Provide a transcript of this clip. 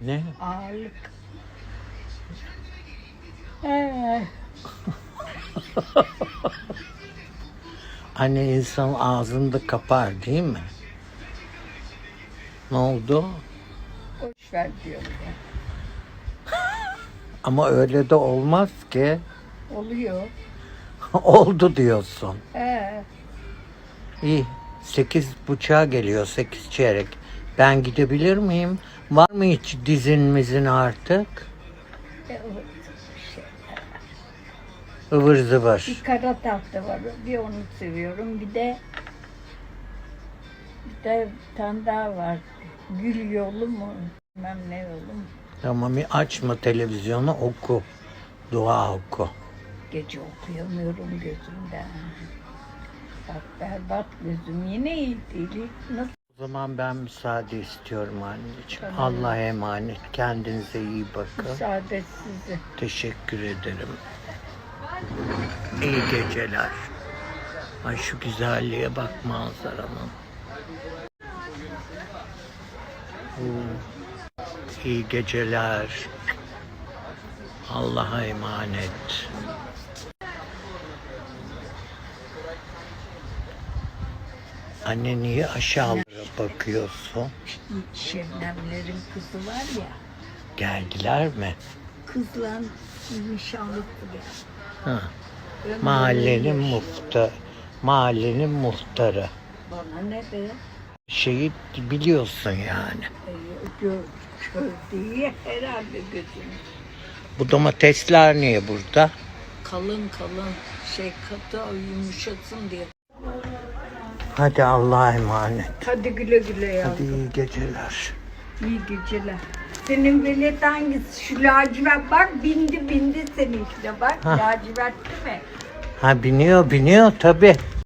Ne? Ağırlık. Ee, Anne insan ağzını da kapar değil mi? Ne oldu? boş ver diyor ya. Ama öyle de olmaz ki. Oluyor. oldu diyorsun. Ee, İyi. Sekiz buçuğa geliyor. Sekiz çeyrek. Ben gidebilir miyim? Var mı hiç dizinimizin artık? Ivır zıvır. Bir kara tahta var. Bir onu seviyorum. Bir de bir de bir tane daha var. Gül yolu mu? Bilmem ne yolu mu? Tamam açma televizyonu oku. Dua oku. Gece okuyamıyorum gözümden. Bak berbat gözüm. Yine iyi değil. Nasıl? O zaman ben müsaade istiyorum anneciğim. Tamam. Allah'a emanet. Kendinize iyi bakın. Müsaade size. Teşekkür ederim. İyi geceler. Ay şu güzelliğe bak manzaranın. İyi geceler. Allah'a emanet. Anne niye aşağılara bakıyorsun? Şebnemlerin kızı var ya. Geldiler mi? Kızla nişanlısı geldi. Ha. Mahallenin yaş- muhtar, mahallenin muhtarı. Bana ne be? Şeyi biliyorsun yani. E, gör, gördüğü herhalde gözüm. Bu domatesler niye burada? Kalın kalın şey katı yumuşasın diye. Hadi Allah'a emanet. Hadi güle güle ya. Hadi iyi geceler. İyi geceler. Senin velet hangisi? Şu lacivert bak bindi bindi seninkine bak. Ha. Lacivert değil mi? Ha biniyor biniyor tabi.